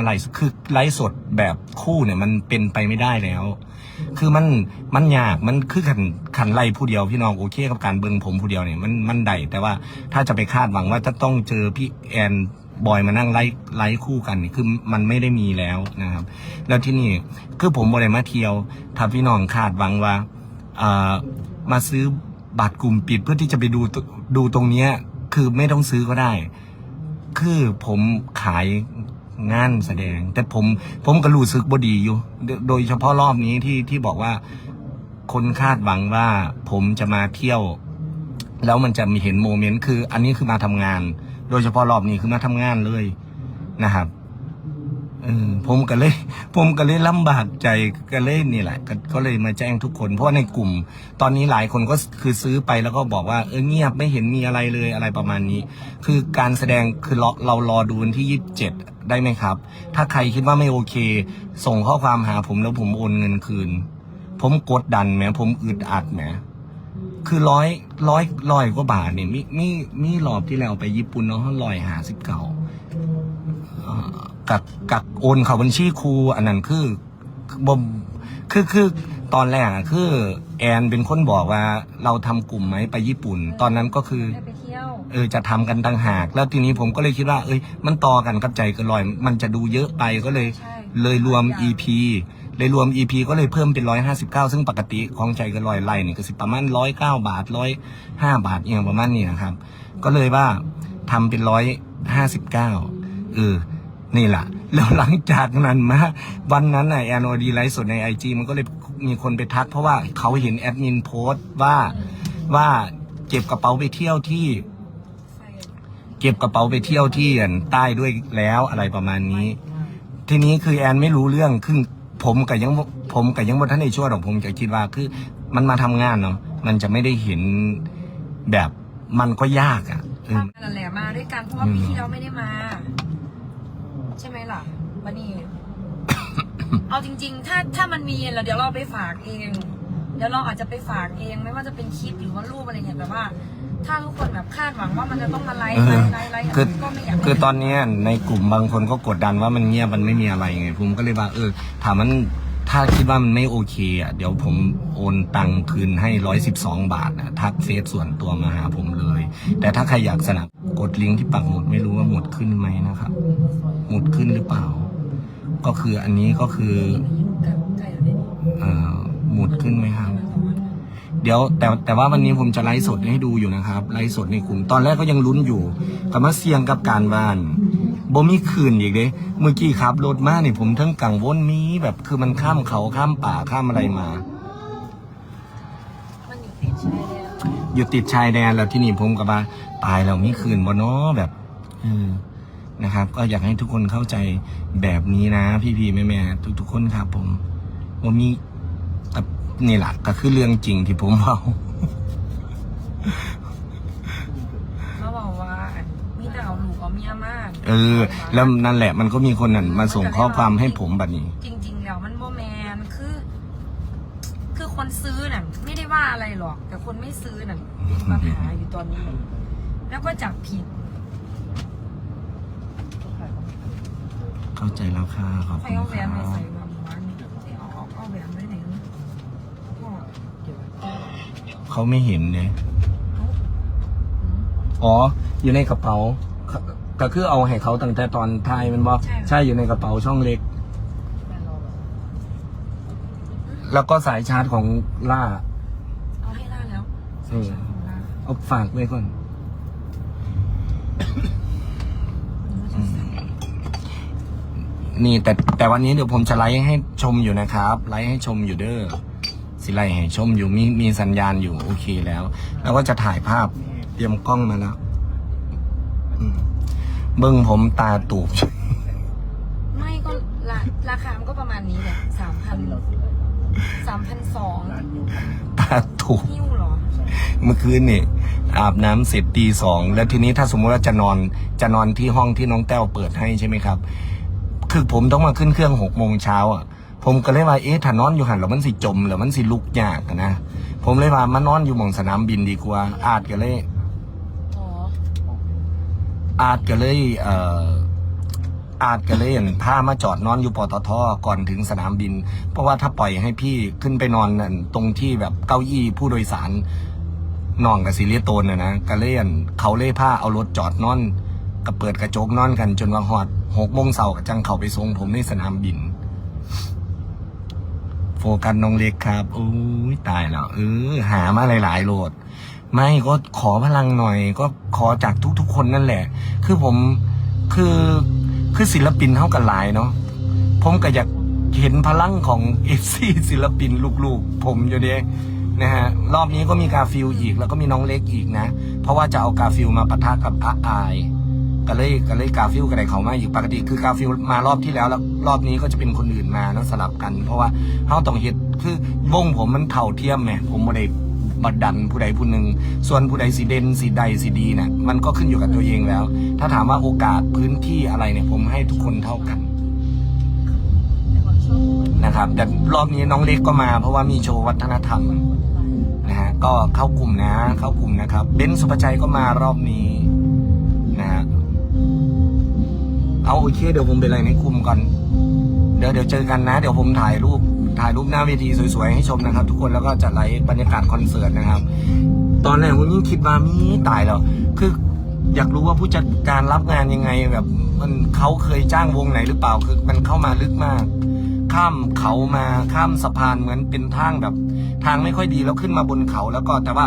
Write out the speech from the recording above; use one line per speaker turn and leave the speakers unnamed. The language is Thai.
อะไรคือไลฟ์สดแบบคู่เนี่ยมันเป็นไปไม่ได้แล้ว คือมันมันยากมันคือขันขันไล่ผู้เดียวพี่น้องโอเคกับการเบิ่งผมผู้เดียวเนี่ยมันมันได้แต่ว่าถ้าจะไปคาดหวังว่าจะต้องเจอพี่แอนบอยมานั่งไล่ไล่คู่กันนี่คือมันไม่ได้มีแล้วนะครับ แล้วที่นี่คือผมบริมาเที่ยวถ้าพี่น้องคาดหวังว่าอ่ามาซื้อบัตรกลุ่มปิดเพื่อที่จะไปดูดูตรงเนี้ยคือไม่ต้องซื้อก็ได้ คือผมขาย งานแสดง แต่ผมผมก็รู้สึกบ่ดีอยู่โดโดยเฉพาะรอบนี้ที่ที่บอกว่าคนคาดหวังว่าผมจะมาเที่ยว แล้วมันจะมีเห็นโมเมนต์คือ อันนี้คือมาทำงาน โดยเฉพาะรอบนี้คือมาทำงานเลยนะครับ เออผมก็เลย ผมก็เลยลำบากใจก็เลยนี่แหละกก็เลยมาแจ้งทุกคน เพราะว่าในกลุ่ม ตอนนี้หลายคนก็คือซื้อไปแล้วก็บอกว่าเออเงียบไม่เห็นมีอะไรเลยอะไรประมาณนี้ คือการแสดงคือเราเรารอดูวันที่ยี่สิบเจ็ดได้ไหมครับ ถ้าใครคิดว่าไม่โอเค ส่งข้อความหาผมแล้วผมโอนเงินคืน ผมกดดันแหมผมอึดอัดแหมคือร้อยร้อยร้อยกว่าบาทเนี่ยมีมีมีรอบที่แล้วไปญี่ปุ่นเนาะร้อยหาสิบเก้า กับกับโอนเขาบัญชีครูอันนั้นคือบ่มคือคือตอนแรกอะคือ แอนเป็นคนบอกว่าเราทำกลุ่มไหมไปญี่ปุ่น ตอนนั้นก็คือ
ได้ไปเที่ยว
เออจะทำกันต่างหาก แล้วทีนี้ผมก็เลยคิดว่า เอ้ย มันต่อกันกับใจเกันลอย มันจะดูเยอะไปก็เลย
ใช่
เลยรวม EP เลยรวม EP ก็เลยเพิ่มเป็นร้อยห้าสิบเก้าซึ่งปกติของใจเกันลอยไล่นี่ก็สิประมาณร้อยเก้าบาทร้อยห้าบาทอย่างประมาณนี้นะครับ ก็เลยว่าทำเป็นร้อยห้าสิบเก้าเออ นี่แหละแล้วหลังจากนั้นมาวันนั้นน่ะแอนอดีไลฟ์สดในไอจมันก็เลยมีคนไปทัก เพราะว่าเขาเห็นแอดมินโพสต์ว่าว่าเก็บกระเป๋าไปเที่ยวที่ เก็บกระเป๋าไปเที่ยวที่อั่นใต้ด้วยแล้วอะไรประมาณนี้ ทีนี้คือแอนไม่รู้เรื่องคือผมกับยังผมกับยังบนท่านในช่วยหรอกผมจะคิดว่าคือมันมาทำงานเนาะมันจะไม่ได้เห็นแบบมันก็ยากอะเออ
นั่นแหละมาด้วยกันเพราะว่า
อืม
ปีที่แล้วไม่ได้มาใช่ไหม ล่ะบันนี่ เอาจริง ๆ ถ้าถ้ามันมีแล้วเดี๋ยวเราไปฝากเอง เดี๋ยวเราอาจจะไปฝากเอง ไม่ว่าจะเป็นคลิปหรือว่ารูปอะไรเงี้ยแต่ว่า ถ้าทุกคนแบบคาดหวังว่ามันจะต้องมาไลฟ์
เอ
ไล
อ
ฟ์ไลฟ์ไลฟ์
คือ
ก็ไม่อยาก
คือตอนเนี้ยในกลุ่มบางคนก็กดดันว่ามันเงียบมันไม่มีอะไรไงผมก็เลยว่าเออ ถามมันถ้าคิดว่ามันไม่โอเคอะเดี๋ยวผมโอนตังคืนให้ร้อยสิบสองบาทนะทักเฟซส่วนตัวมาหาผมเลย แต่ถ้าใครอยากสนับกดลิงก์ที่ปักหมุดไม่รู้ว่าหมุดขึ้นไหมนะครับ หมุดขึ้นหรือเปล่า ก็คืออันนี้ก็คือ
กับไก่เดี๋ยวนี้
เอ่อหมุดขึ้นไหมครับ เดี๋ยวแต่แต่ว่าวันนี้ผมจะไลฟ์สดให้ดูอยู่นะครับไลฟ์สดในกลุ่มตอนแรกก็ยังลุ้นอยู่แต่มาเสี่ยงกับการบ้านบ่มีคืนอีกเด้เมื่อกี้ขับรถมาเนี่ยผมทั้งกังวลมีแบบคือมันข้ามเขาข้ามป่าข้ามอะไรมา
มันอยู่ติดใช่ไหมเนี่ย
อยู่ติดชายแดนแล้วที่นี่ผมกับว่าตายแล้วมีคืนบ่เนาะแบบเออ นะครับ ก็อยากให้ทุกคนเข้าใจแบบนี้นะ พี่ๆแม่ๆทุก ๆ คนครับผมว่ามีแต่นี่แหละก็คือเรื่องจริงที่ผมเมา
เขาบอกว่ามีแต่เอาหลูกเอาเมียมาก
เออ แล้วนั่นแหละมันก็มีคนนั่นมาส่งข้อความให้ผมแบบนี้
จริง ๆ แล้วมันโมแมนคือ คือคนซื้อน่ะไม่ได้ว่าอะไรหรอก แต่คนไม่ซื้อน่ะเป็นปัญหาอยู่ตอนนี้ แล้วก็จับผิด
เข้าใจแล้วค่ะ ขอบ
ใคร
คุณ
เอาแหว
คน
ไป
รับ
ใส่มาหมู่บ้านนี่เอาเอาเอาแหวนไว้ไหนพ่อเก็บไว้
เขาไม่เห็นเลยอ๋อ อยู่ในกระเป๋าก็ก็คือเอาให้เขาตั้งแต่ตอนทายมันบอกใช่อยู่ในกระเป๋าช่องเล็ก
แฟนเราเหรอ
แล้วก็สายชาร์จของล่า
เอาให้ล่าแล้ว
เออ
ใช่ของล่า
เอาฝากไว้ก่อน นี่แต่แต่วันนี้เดี๋ยวผมจะไลฟ์ให้ชมอยู่นะครับ ไลฟ์ให้ชมอยู่เด้อสิไลฟ์ให้ชมอยู่มีมีสัญญาณอยู่โอเคแล้ว แล้วก็จะถ่ายภาพเตรียมกล้องมาแล้วอืมเบิ้งผมตาตูบ
ไม่ก็ราราคามันก็ประมาณนี้แหละสามพันสามพันสอง
ตาตูบ
หิ้วเหรอ
เมื่อคืนนี่อาบน้ำเสร็จตีสองแล้วทีนี้ถ้าสมมติว่าจะนอนจะนอนที่ห้องที่น้องแต้วเปิดให้ใช่ไหมครับ คือผมต้องมาขึ้นเครื่องหกโมงเช้าอะ ผมก็เลยว่าเอ๊ะถ้านอนอยู่หันแล้วมันสิจมหรือมันสิลุกยากอะนะ ผมเลยว่ามานอนอยู่หมองสนามบินดีกว่า อาจก็เลย
อ๋อ
อาจก็เลยเอ่ออาจก็เลยอั่นพามาจอดนอนอยู่ปตทก่อนถึงสนามบิน เพราะว่าถ้าปล่อยให้พี่ขึ้นไปนอนนั่นตรงที่แบบเก้าอี้ผู้โดยสารน้องกับซิเลียโตนนะนะก็เลยอั่นเขาเลยพาเอารถจอดนอนก็เปิดกระจกนอนกันจนว่าฮอด หกโมงเสาร์จังเขาไปส่งผมในสนามบิน โฟกัสน้องเล็กครับโอ้ยตายแล้วเออหามาหลายๆโหลด ไม่ก็ขอพลังหน่อย ก็ขอจากทุกๆคนนั่นแหละ คือผมคือคือศิลปินเท่ากันหลายเนาะผมก็อยากเห็นพลังของเอฟซีศิลปินลูกๆ ผมอยู่เดีนะฮะรอบนี้ก็มีกาฟิลอีกแล้วก็มีน้องเล็กอีกนะ เพราะว่าจะเอากาฟิลมาปะทะกับอาอ ก็เลยก็เลยกาฟิลกับไดเขามาอีกปกติคือกาฟิลมารอบที่แล้วแล้วรอบนี้ก็จะเป็นคนอื่นมาแล้วสลับกัน เพราะว่าเขาต้องเฮ็ดคือวงผมมันเท่าเทียมไงผมไม่ได้บัดดันผู้ใดผู้หนึ่ง ส่วนผู้ใดสีเด่นสีใดสีดีเนี่ยมันก็ขึ้นอยู่กับตัวเองแล้ว ถ้าถามว่าโอกาสพื้นที่อะไรเนี่ย ผมให้ทุกคนเท่ากันนะครับแต่รอบนี้น้องเล็กก็มา เพราะว่ามีโชว์วัฒนธรรมนะฮะก็เข้ากลุ่มนะ เข้ากลุ่มนะครับเบนสุภชัยก็มารอบนี้นะฮะ เอาโอเคเดี๋ยวผมไปไลน์ในกลุ่มก่อน เดี๋ยวเดี๋ยวเจอกันนะ เดี๋ยวผมถ่ายรูปถ่ายรูปหน้าเวทีสวยๆให้ชมนะครับ ทุกคนแล้วก็จะไลฟ์บรรยากาศคอนเสิร์ตนะครับ ตอนแรกผมยิ่งคิดว่ามีตายแล้วคืออยากรู้ว่าผู้จัดการรับงานยังไงแบบ มันเขาเคยจ้างวงไหนหรือเปล่าคือมันเข้ามาลึกมาก ข้ามเขามาข้ามสะพานเหมือนเป็นทางแบบ ทางไม่ค่อยดีแล้วขึ้นมาบนเขาแล้วก็แต่ว่า